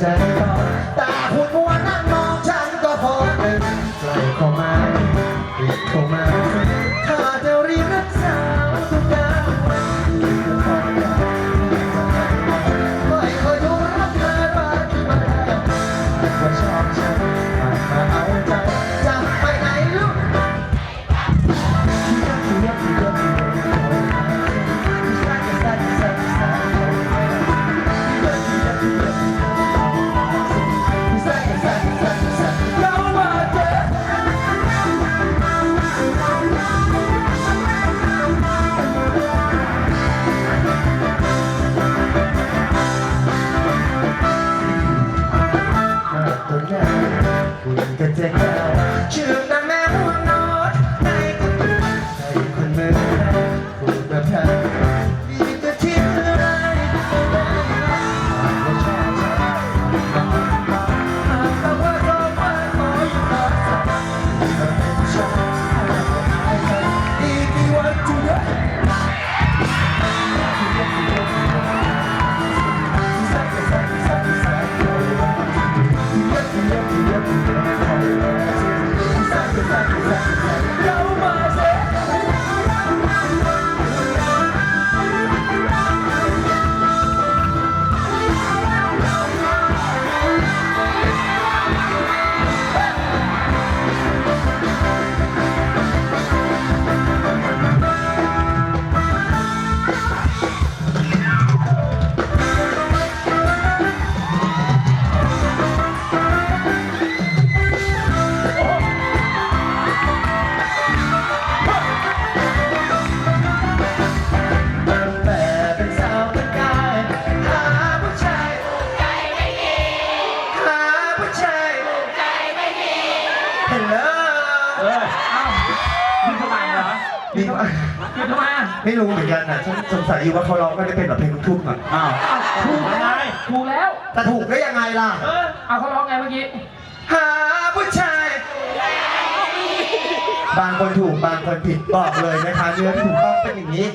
ใจต่อตาคุณมัวนั่งมองฉันก็พอเป็นใจเข้ามาเข้ามา คุณ รู้เหมือนกันนะฉันสงสัยอยู่ว่าเขาร้องก็ได้เป็นแบบเพลงลูกทุ่งอะอ้าวถูกยังไงถูกแล้วแต่ถูกได้ยังไงล่ะ เออเอาเขาร้องไงเมื่อกี้หาผู้ชาย บางคนถูกบางคนผิดบอกเลยนะคะเนื้อที่ถูกต้องเป็นอย่างนี้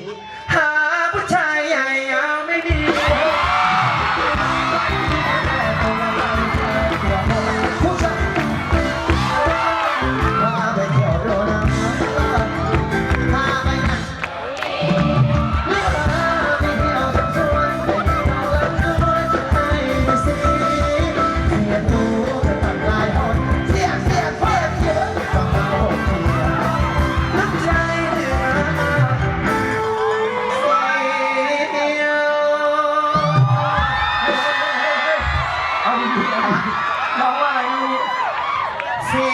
เสี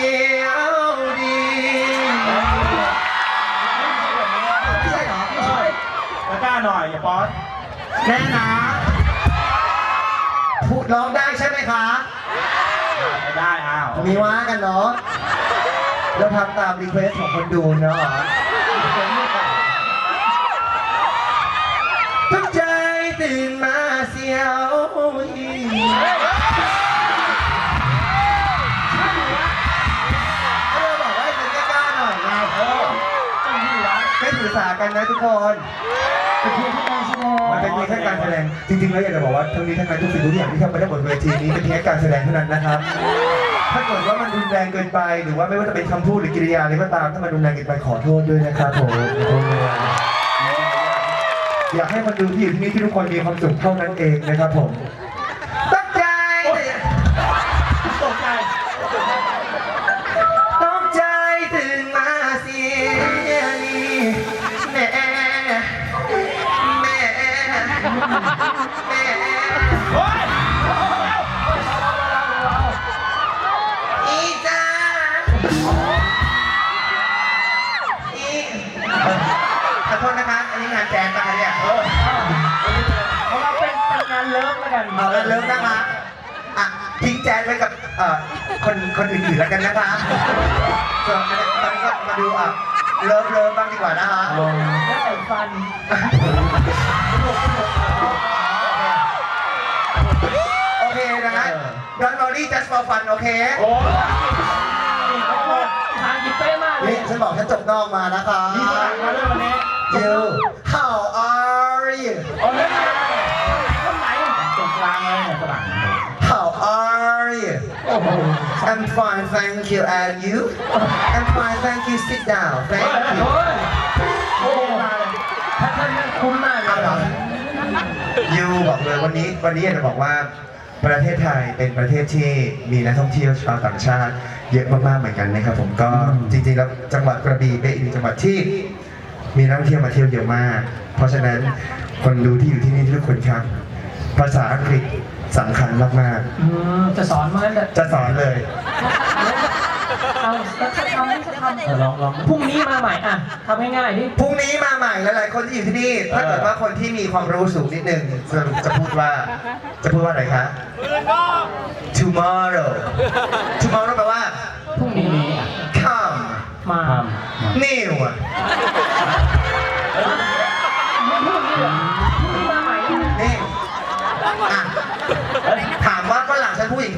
ยวดีไม่ใช่เหรอไม่ใช่แล้วกล้าหน่อยอย่าป๊อตแน่นะพูดร้องได้ใช่ไหมคะ ไม่ได้อ้าวมีว่ากันเนาะเราทำตามรีเควสของคนดูเนาะตั้งใจตื่นมาเสียวอีะไม่ถือสากันนะทุกคนเป็นเพียงแค่การแสดงมันเป็นเพียงแค่การแสดง จริงๆแล้วอยากจะบอกว่าทั้งนี้ทั้งนั้นทุกสิ่งทุกอย่างที่ทำไปได้บนเวทีนี้เป็นเพียงแค่การแสดงเท่านั้นนะครับ ถ้าเกิดว่ามันรุนแรงเกินไป หรือว่าไม่ว่าจะเป็นคำพูดหรือกิริยาอะไรก็ตามถ้ามันรุนแรงเกินไปขอโทษด้วยนะครับผมขอโทษด้วยนะอยากให้คนดูที่อยู่ที่นี่ที่ทุกคนมีความสุขเท่านั้นเองนะครับผม อโทษนะคะอันนี้งานแจนปะคะเนี่ยเออเอาเราเป็นเป็นงานเลิฟแล้วกันเอาแล้วเริ่มนะคะอะทิ้งแจนไว้กับเอ่อคนคนอื่นๆแล้วกันนะคะส่วนตอนนี้ก็มาดูอะเลิฟเลิฟบ้างดีกว่านะคะแล้วแต่ฟันโอเคนะฮะ Don't worry just for fun โอเคโอ้ยเขาพูดทางกิเป้มากเลนี่ยฉันบอกฉันจบนอกมานะคะ มีฝรั่งมาด้วยวันนี้ You How are you โอ้ยคนไหนตรงกลางเลยฝรั่ง How are you โอ้โห I'm fine thank you and you I'm fine thank you sit down เฮ้ย thank you เฮ้ยโอ้โหท่านท่านนั่นคุ้นมากเลยอะยูบอกเลยวันนี้วันนี้อยากจะบอกว่าประเทศไทยเป็นประเทศที่มีนักท่องเที่ยวชาวต่างชาติ เยอะมากๆเหมือนกันนะครับผมก็จริงๆแล้วจังหวัดกระบี่เป็นอีกหนึ่งจังหวัดที่ มีนักท่องเที่ยวมาเที่ยวเยอะมาก เพราะฉะนั้นคนดูที่อยู่ที่นี่ทุกคนครับ ภาษาอังกฤษสำคัญมากอืมจะสอนมั้ยเนี่ยๆจะสอนเลย เอาสักคำสักคำเออลองลองพรุ่งนี้มาใหม่อะทำง่ายๆดิพรุ่งนี้มาใหม่หลายๆคนที่อยู่ที่นี่ ถ้าเกิดว่าคนที่มีความรู้สูงนิดนึงจะจะพูดว่า จะพูดว่าอะไรคะ tomorrow tomorrow แปลว่า พรุ่งนี้ come มา new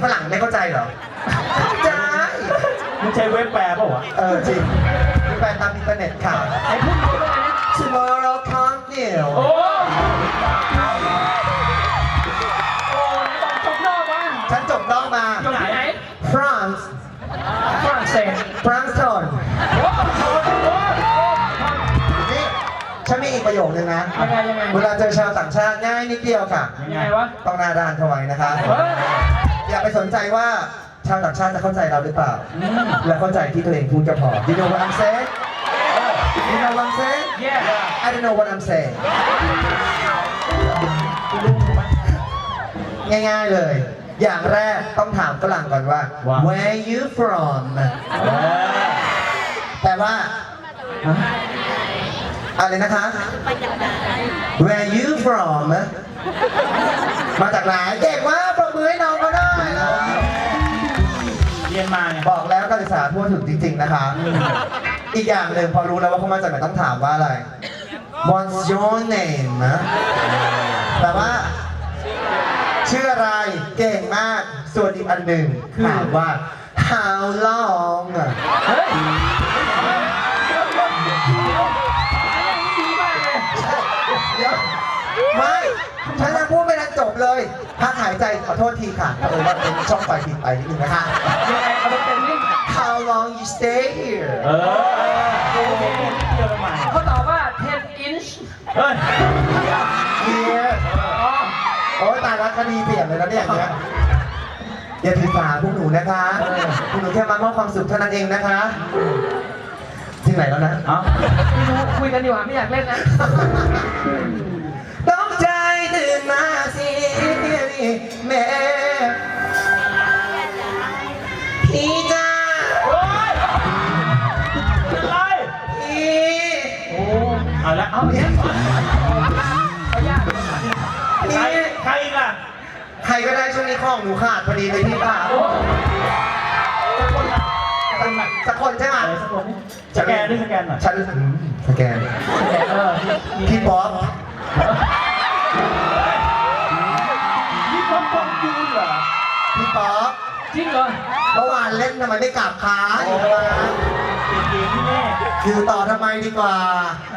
ฝรั่งไม่เข้าใจเหรอใช่มึงใช้เว็บแปลเปล่าวะเออจริงมีแฟนตามอินเทอร์เน็ตค่ะไอ้พรุ่งนี้ว่าไงนะ tomorrow come new โอ้โอ้ไหนบอกจบนอกมาฉันจบนอกมาจบที่ไหน France ฝรั่งเศส France town โอ้โหโอ้โหนี่ฉันมีอีกประโยคนึงนะยังไงยังไงเวลาเจอชาวต่างชาติง่ายนิดเดียวค่ะยังไงวะต้องหน้าด้านเข้าไว้นะคะเฮ้ย อย่าไปสนใจว่าชาวต่างชาติจะเข้าใจเราหรือเปล่า และเข้าใจที่ตัวเองพูดก็พอ You know what I'm saying You know what I'm saying yeah I don't know what I'm saying ง่ายๆเลย อย่างแรกต้องถามฝรั่งก่อนว่าว่า Where you from แปลว่าอะไรนะคะ Where you from มาจากไหนเก่ การศึกษาทั่วถึงจริง ๆ นะคะ อีกอย่างหนึ่งพอรู้แล้วว่าเขามาจากไหนต้องถามว่าอะไร What's your name นะแปลว่า ชื่ออะไรเก่งมาก ส่วนอีกอันหนึ่งถามว่า How long อะเฮ้ยดีมากเลยเดี๋ยวไม่ฉันยังพูดไม่ทันจบเลยพักหายใจขอโทษทีค่ะเออว่าเป็นช่องไฟผิดไปนิดนึงนะคะ How long you stay here เออโอเคเจอกันใหม่เขาตอบว่า 10 inch เฮ้ย here อ๋อโอ้ยตายแล้วคดีเปลี่ยนเลยแล้วเนี่ยอย่างเงี้ยอย่าถือสาพวกหนูนะคะพวกหนูแค่มามอบความสุขเท่านั้นเองนะคะที่ไหนแล้วนะเอ้าไม่รู้คุยกันดีกว่าไม่อยากเล่นนะ ต้องใจตื่นมาสิแม่พี่จ้า เอาละเอาเนี่ยเขายากใครใครอีกล่ะใครก็ได้ช่วงนี้ของหนูขาดพอดีเลยพี่ป่าโอ้สักคนใช่ไหมสักคนสแกนด้วยสแกนหน่อยฉันสแกนพี่ป๊อปนี่ป๊อปปองจูนเหรอพี่ป๊อปจริงเหรอเมื่อวานเล่นทำไมไม่กลับขาอยู่ทำไมเก่งๆที่นี่อต่อทำไมดีกว่า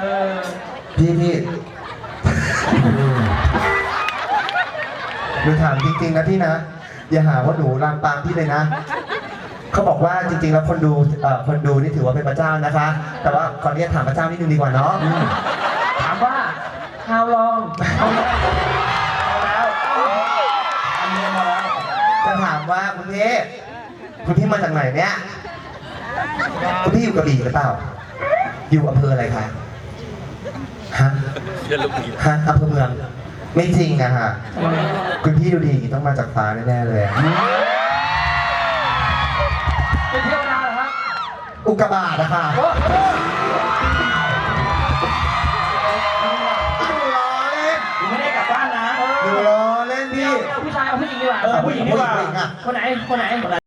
เออ พี่พี่หนูถามจริงๆนะพี่นะ อย่าหาว่าหนูลามปามพี่เลยนะ เขาบอกว่าจริงๆแล้วคนดูเอ่อคนดูนี่ถือว่าเป็นพระเจ้านะคะ แต่ว่าขออนุญาตถามพระเจ้านิดนึงดีกว่าเนาะถามว่า how long เอาแล้วอันนี้มาแล้วจะถามว่าคุณพี่คุณพี่มาจากไหนเนี่ยคุณพี่อยู่กระบี่หรือเปล่า อยู่อำเภออะไรคะ ฮะฮะอำเภอเมือง ไม่จริงอะฮะทำไมคุณพี่ดูดีอย่างนี้ต้องมาจากฟ้าแน่ๆเลยอะเป็นเทวดาเหรอครับอุกกาบาตนะคะโอ้หนูล้อเล่นกูไม่ได้กลับบ้านนะหนูล้อเล่นพี่ เอาผู้ชายเอาผู้หญิงดีกว่าเออผู้หญิงดีกว่าผู้หญิงอะคนไหนคนไหน